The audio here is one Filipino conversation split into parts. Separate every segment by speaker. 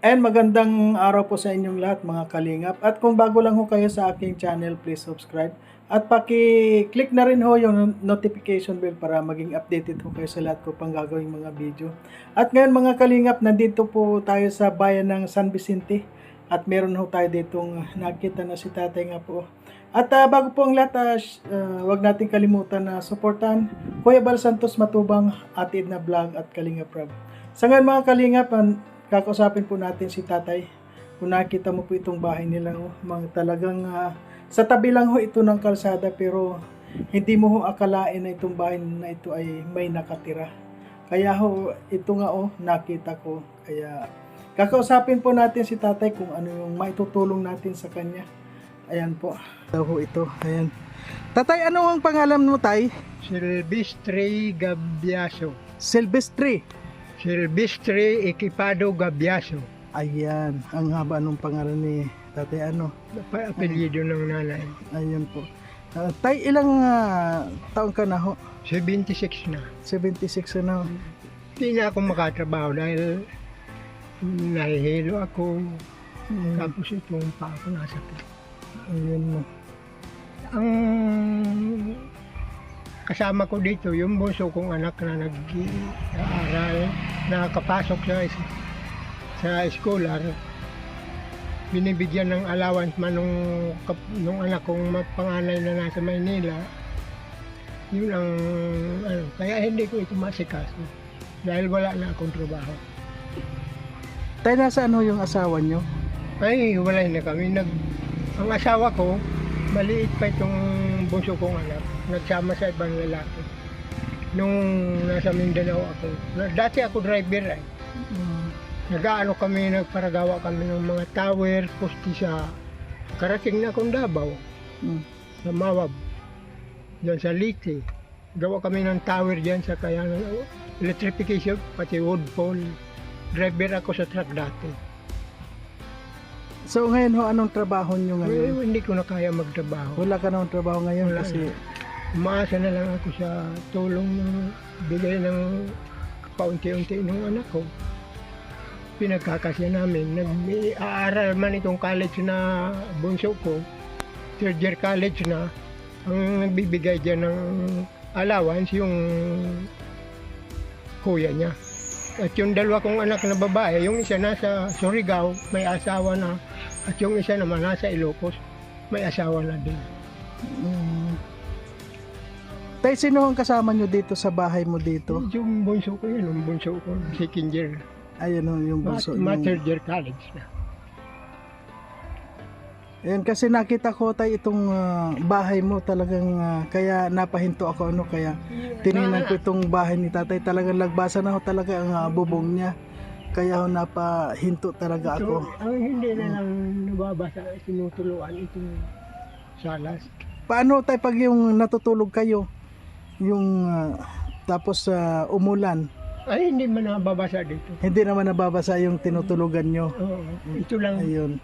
Speaker 1: And magandang araw po sa inyong lahat mga kalingap. At kung bago lang ho kayo sa aking channel, please subscribe. At paki-click na rin ho yung notification bell para maging updated ho kayo sa lahat ko pang gagawing mga video. At ngayon mga kalingap, nandito po tayo sa bayan ng San Vicente. At meron ho tayo ditong nakita na si tatay nga po. At ah, bago po ang lahat, ah, sh- ah, wag natin kalimutan na supportan Kuya Bal Santos Matubang, Atid na Vlog at Kalinga Prab. Sa ngayon mga kalingap, kakausapin po natin si tatay. Kung nakita mo po itong bahay nila, oh, mga talagang ah, sa tabi lang ho ito ng kalsada pero hindi mo ho akalain na itong bahay na ito ay may nakatira. Kaya ho, ito nga oh, nakita ko. Kaya kakausapin po natin si tatay kung ano yung maitutulong natin sa kanya. Ayan po. Daw ho ito. Ayan. Tatay, ano ang pangalan mo, tay?
Speaker 2: Silvestre Gabiaso.
Speaker 1: Silvestre.
Speaker 2: Silvestre Equipado Gabiaso.
Speaker 1: Ayan, ang haba ng pangalan ni Tatay ano.
Speaker 2: Pa apelyido ng nanay.
Speaker 1: Ayun po. Ah, tay, ilang ah, taon ka na ho?
Speaker 2: 76 na.
Speaker 1: 76 na ho.
Speaker 2: Hindi na ako makatrabaho dahil nahihilo ako.
Speaker 1: Mm,
Speaker 2: Tapos itong pa ako nasakit.
Speaker 1: Ayun mo.
Speaker 2: Ang kasama ko dito, yung bunso kong anak na nag-aaral, nakakapasok sa, sa escolar, binibigyan ng allowance man nung, nung anak kong panganay na nasa Maynila. Yun ang, ano, kaya hindi ko ito masikaso. Dahil wala na akong trabaho.
Speaker 1: Tay, nasaan ho yung asawa nyo?
Speaker 2: Ay, wala na kami. Nag, ang asawa ko, maliit pa itong bunso kong anak. Nagsama sa ibang lalaki. Nung nasa Mindanao ako. Na- Dati ako driver eh.
Speaker 1: Mm,
Speaker 2: Nag-aano kami, nagparagawa kami ng mga tower, posti sa karating na akong Davao,
Speaker 1: mm.
Speaker 2: sa Mawab, dyan sa Liti. Gawa kami ng tower dyan sa kaya electrification, pati wood pole. Driver ako sa truck dati.
Speaker 1: So ngayon ho, anong trabaho nyo ngayon?
Speaker 2: hindi ko na kaya magtrabaho.
Speaker 1: Wala ka naman trabaho ngayon
Speaker 2: Wala
Speaker 1: kasi
Speaker 2: Umaasa na lang ako sa tulong ng bigay ng paunti-unti ng anak ko. Pinagkakasya namin. Nag-aaral man itong college na bunso ko. Third year college na. Ang nagbibigay dyan ng allowance yung kuya niya. At yung dalawa kong anak na babae, yung isa nasa Surigao, may asawa na. At yung isa naman nasa Ilocos, may asawa na din.
Speaker 1: mm. Tay, sino ang kasama nyo dito sa bahay mo dito?
Speaker 2: Yung bunso ko yun, yung bunso ko, second year.
Speaker 1: Ayun ho, yung
Speaker 2: Ma-
Speaker 1: bunso.
Speaker 2: ma-
Speaker 1: yung-
Speaker 2: third year college na.
Speaker 1: Ayan, kasi nakita ko tay itong ah, bahay mo talagang ah, kaya napahinto ako ano kaya tiningnan ko itong bahay ni tatay talagang lagbasa na ho talaga ang ah, bubong niya. Kaya ho napahinto talaga ako.
Speaker 2: ang hindi na lang nababasa, tinutuluan itong salas.
Speaker 1: Paano tay pag yung natutulog kayo yung ah, tapos ah, umulan,
Speaker 2: Ay, hindi man nababasa dito.
Speaker 1: hindi naman nababasa yung tinutulugan nyo.
Speaker 2: Oo, ito lang,
Speaker 1: Ayun.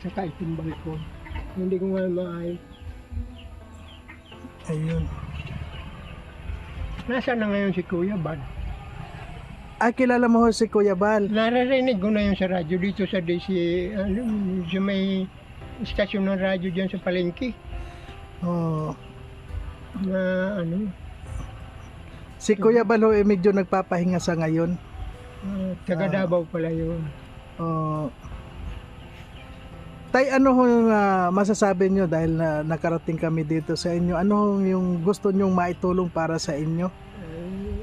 Speaker 2: saka itong balkon. Hindi ko nga maayos.
Speaker 1: Ayun.
Speaker 2: Nasaan na ngayon si Kuya Bad?
Speaker 1: Ah, kilala mo ho si Kuya Bal.
Speaker 2: Naririnig ko na yun sa radyo dito sa DC, ano, sa may istasyon ng radyo dyan sa Palengke.
Speaker 1: Oh.
Speaker 2: Na ano,
Speaker 1: Si Kuya Bal ho eh, medyo nagpapahinga sa ngayon.
Speaker 2: ah, taga Davao pala yun.
Speaker 1: Oh. Tay, ano ho yung ah, masasabi nyo dahil na nakarating kami dito sa inyo? Ano ho yung gusto nyong maitulong para sa inyo?
Speaker 2: Eh,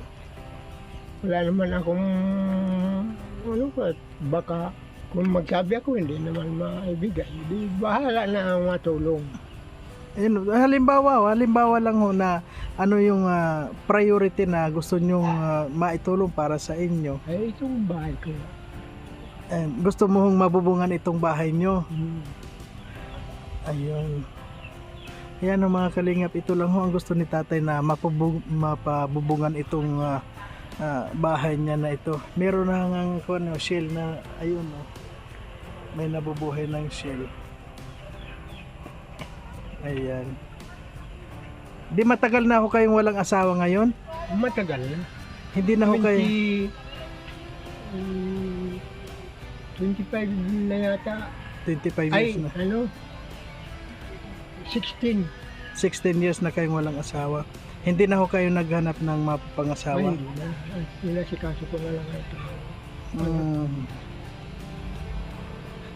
Speaker 2: wala naman akong ano ba, baka kung magsabi ako hindi naman maibigay. Di bahala na ang matulong.
Speaker 1: Ayun, halimbawa, halimbawa lang ho na ano yung ah, priority na gusto nyong ah, maitulong para sa inyo.
Speaker 2: Ay itong bahay ko.
Speaker 1: Eh, gusto mo hong mabubungan itong bahay nyo.
Speaker 2: Hmm.
Speaker 1: Ayun. Yan ang mga kalingap. Ito lang ho ang gusto ni tatay na mapabug, mapabubungan itong ah, ah, bahay niya na ito. Meron na ang ano, shell na ayun oh. May nabubuhay ng shell. Ayan. Di matagal na ako kayong walang asawa ngayon?
Speaker 2: Matagal na.
Speaker 1: Hindi na ako kayo
Speaker 2: 20, mm, 25 na yata.
Speaker 1: 25 years
Speaker 2: Ay,
Speaker 1: na.
Speaker 2: ano? 16.
Speaker 1: 16 years na kayong walang asawa. Hindi na ako kayo naghanap ng
Speaker 2: Ay,
Speaker 1: mapangasawa.
Speaker 2: hindi na. Ay, Inasikaso ko na lang ito.
Speaker 1: Mm.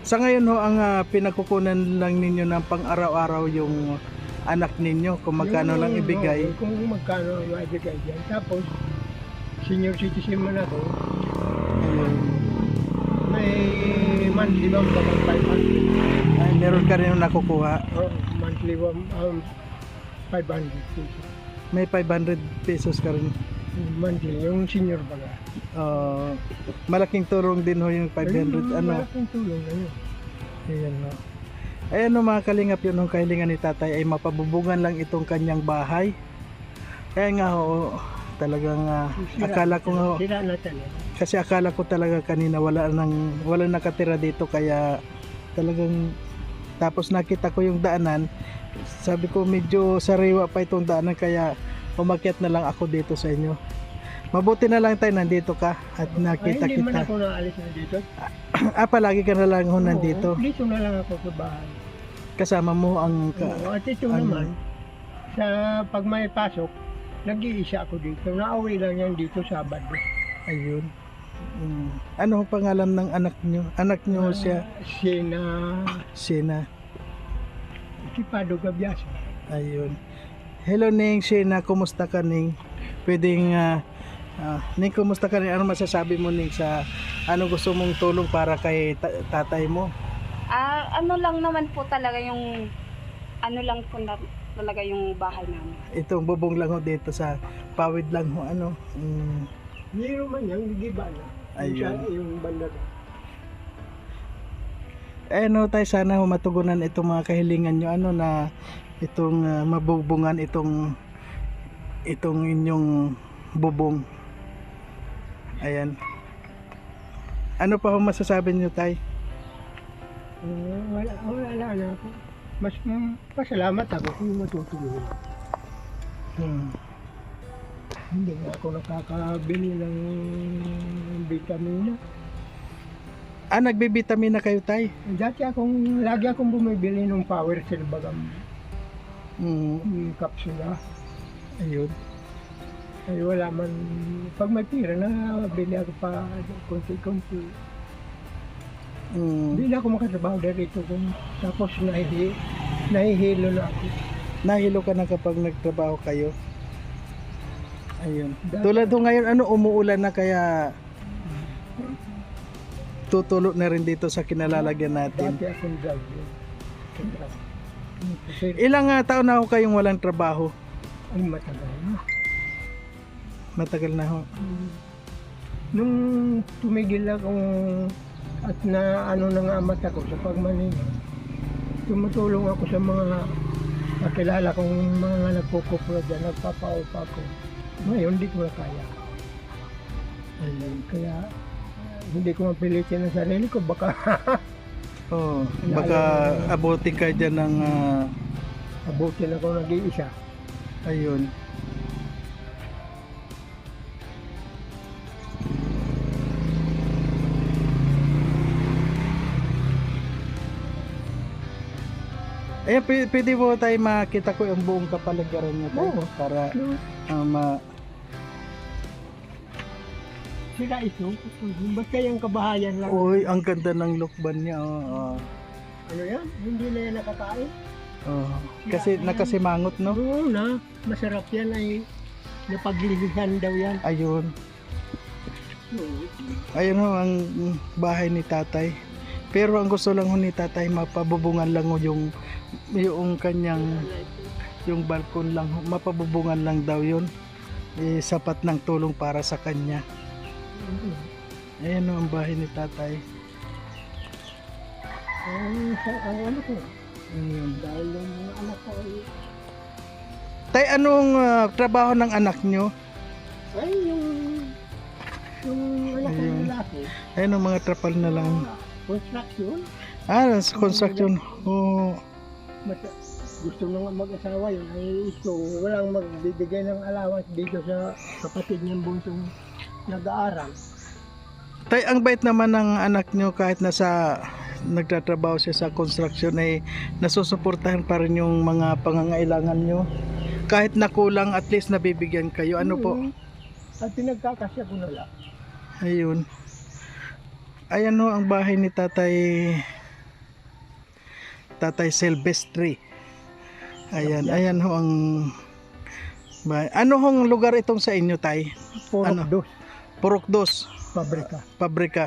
Speaker 1: Sa ngayon ho, ang ah, pinagkukunan lang ninyo ng pang-araw-araw yung anak ninyo, kung magkano
Speaker 2: Yung-
Speaker 1: lang ibigay.
Speaker 2: oo, kung magkano ang maibigay dyan. Tapos, senior citizen man ako,
Speaker 1: Ayun.
Speaker 2: may monthly bang bakang 500.
Speaker 1: Ay, meron ka rin nakukuha.
Speaker 2: Oh, monthly bang um, 500 pesos.
Speaker 1: May 500 pesos ka rin.
Speaker 2: Monthly, yung senior baga.
Speaker 1: Ah, malaking tulong din ho yung 500.
Speaker 2: Ayun,
Speaker 1: Ano?
Speaker 2: Malaking tulong na yun.
Speaker 1: Ayan no. Ayan no mga kalingap yun ang kahilingan ni tatay ay mapabubungan lang itong kanyang bahay. Kaya nga ho, talagang
Speaker 2: Sira-
Speaker 1: akala ko nga ho,
Speaker 2: Sira
Speaker 1: kasi akala ko talaga kanina wala nang wala nakatira dito kaya talagang tapos nakita ko yung daanan sabi ko medyo sariwa pa itong daanan kaya umakyat na lang ako dito sa inyo mabuti na lang tayo nandito ka at nakita
Speaker 2: Ay, hindi man
Speaker 1: kita
Speaker 2: ako naalis na dito.
Speaker 1: ah palagi ka na lang ho nandito
Speaker 2: Oo, dito na lang ako sa bahay.
Speaker 1: kasama mo ang ka,
Speaker 2: Oo, at ito
Speaker 1: ano?
Speaker 2: naman, sa pag may pasok, nag-iisa ako dito. Nauwi lang yan dito Sabado.
Speaker 1: ayun Mm. ano ang pangalan ng anak nyo anak nyo siya
Speaker 2: Sina
Speaker 1: Sina
Speaker 2: Kipado Gabiasa.
Speaker 1: Ayun. Hello Ning, Shena, kumusta ka Ning? Pwedeng ah, ah, Ning, kumusta ka Ning? Ano masasabi mo Ning sa ano gusto mong tulong para kay ta- tatay mo?
Speaker 3: Ah, ano lang naman po talaga yung ano lang po na, talaga yung bahay namin.
Speaker 1: Itong bubong lang ho dito sa pawid lang ho ano. Mm,
Speaker 2: Meron man yan, hindi ba na? Yung,
Speaker 1: Ayun.
Speaker 2: yung banda doon.
Speaker 1: eh no tayo sana ho matugunan itong mga kahilingan nyo ano na itong ah, mabubungan itong itong inyong bubong. Ayan. Ano pa ho masasabi nyo tay?
Speaker 2: Uh, wala, wala na ako. Mas mm, pasalamat ako kung matutulungan.
Speaker 1: Hmm.
Speaker 2: Hindi na ako nakakabili ng vitamina.
Speaker 1: Ah, nagbibitamina kayo tay?
Speaker 2: Dati akong, lagi akong bumibili ng power cell bagam Yung kapsula.
Speaker 1: ayun.
Speaker 2: Ay wala man, pag may pira na bili ako pa konti-konti.
Speaker 1: Mm,
Speaker 2: Hindi na ako makatrabaho dito kung tapos nahihi, nahihilo na ako.
Speaker 1: nahilo ka na kapag nagtrabaho kayo. Ayun.
Speaker 2: Dati-
Speaker 1: Tulad ho ngayon, ano, umuulan na kaya tutulo na rin dito sa kinalalagyan natin.
Speaker 2: Dati akong driver.
Speaker 1: Ilang ah, taon na ho kayong walang trabaho?
Speaker 2: ay matagal na.
Speaker 1: Matagal na ho.
Speaker 2: Nung tumigil akong at na ano na nga mata ko sa pagmaninga, tumutulong ako sa mga kakilala kong mga nagkukupro dyan, nagpapaupa ko. Ngayon, hindi ko na kaya.
Speaker 1: Ayun.
Speaker 2: Kaya, hindi ko mapilitin ang sarili ko. Baka
Speaker 1: Oh, baka abutin ka dyan ng, ah,
Speaker 2: abutin ako nag-iisa.
Speaker 1: ayun. Ayan, pwede po tayo makita ko yung buong kapaligiran niya tayo
Speaker 2: Oo.
Speaker 1: para ah, ma
Speaker 2: Sila ito, basta yung kabahayan lang.
Speaker 1: Uy, ang ganda ng lukban niya. Oh, oh.
Speaker 2: Ano yan? Hindi na yan nakakain.
Speaker 1: Oh. Kasi nakasimangot, no?
Speaker 2: Oo na, masarap yan ay napaglilihan daw yan.
Speaker 1: Ayun. Ayun ho ang bahay ni tatay. Pero ang gusto lang ho ni tatay, mapabubungan lang ho yung, yung kanyang, yung balkon lang ho. Mapabubungan lang daw yun. Eh, sapat ng tulong para sa kanya. Ayan ho ang bahay ni tatay.
Speaker 2: Ang, ang ano ko,
Speaker 1: Ayun.
Speaker 2: Dahil yung mga anak ko ay,
Speaker 1: Tay, anong ah, trabaho ng anak nyo?
Speaker 2: ay yung yung anak ko
Speaker 1: Ayun.
Speaker 2: lalaki,
Speaker 1: Ayun ang mga trapal na lang.
Speaker 2: construction,
Speaker 1: Ah, sa construction. Oh,
Speaker 2: mas, gusto nang mag-asawa yun ay gusto walang magbibigay ng allowance dito sa kapatid niyang bunsong nag-aaral.
Speaker 1: tay, ang bait naman ng anak nyo kahit nasa nagtatrabaho siya sa construction ay nasusuportahan pa rin yung mga pangangailangan nyo. Kahit nakulang, at least nabibigyan kayo. Ano po?
Speaker 2: Mm. At pinagkakasya ko na.
Speaker 1: Ayun. Ayan ho ang bahay ni Tatay Tatay Silvestre. Ayan, ayan ho ang bahay. Ano hong lugar itong sa inyo, Tay? Ano?
Speaker 2: dos,
Speaker 1: Purok Dos,
Speaker 2: pabrika.
Speaker 1: Pabrika.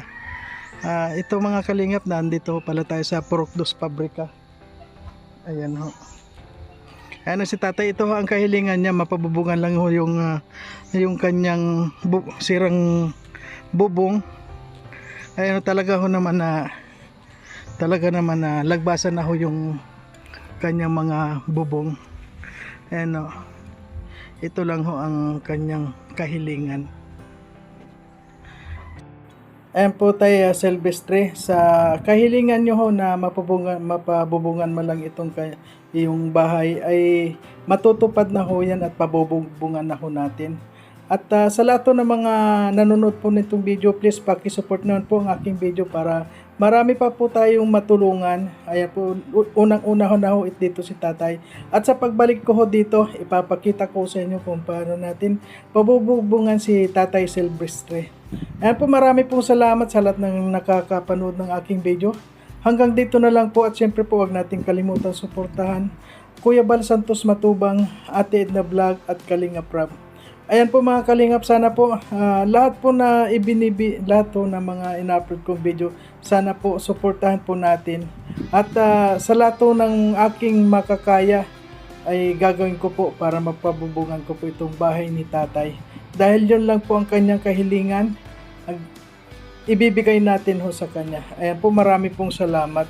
Speaker 1: Ah, ito mga kalingap, nandito pala tayo sa Purok Dos Pabrika. Ayan ho. Ayan na si tatay, ito ho ang kahilingan niya, mapabubungan lang ho yung, ah, yung kanyang bu- sirang bubong. Ayan ho, talaga ho naman na talaga naman na lagbasan na ho yung kanyang mga bubong. Ayan ho. Ito lang ho ang kanyang kahilingan. Ayan po tayo, uh, Silvestre. Sa kahilingan nyo ho na mapabungan, mapabubungan mo lang itong kay, bahay ay matutupad na ho yan at pabubungan na ho natin. At uh, sa lahat ng mga nanonood po nitong video, please pakisupport naman po ang aking video para marami pa po tayong matulungan. Ayan po, unang-una ho na ho it dito si tatay. At sa pagbalik ko ho dito, ipapakita ko sa inyo kung paano natin pabubungan si tatay Silvestre. Ayan po, marami pong salamat sa lahat ng nakakapanood ng aking video. Hanggang dito na lang po at syempre po wag nating kalimutan suportahan Kuya Bal Santos Matubang, Ate Edna Vlog at Kalinga Prab. Ayan po mga kalingap, sana po ah, lahat po na ibinibi, lahat po na mga in-upload kong video, sana po suportahan po natin. At ah, sa lahat po ng aking makakaya ay gagawin ko po para mapabubungan ko po itong bahay ni tatay. Dahil yun lang po ang kanyang kahilingan, ibibigay natin ho sa kanya. Ayan po, marami pong salamat.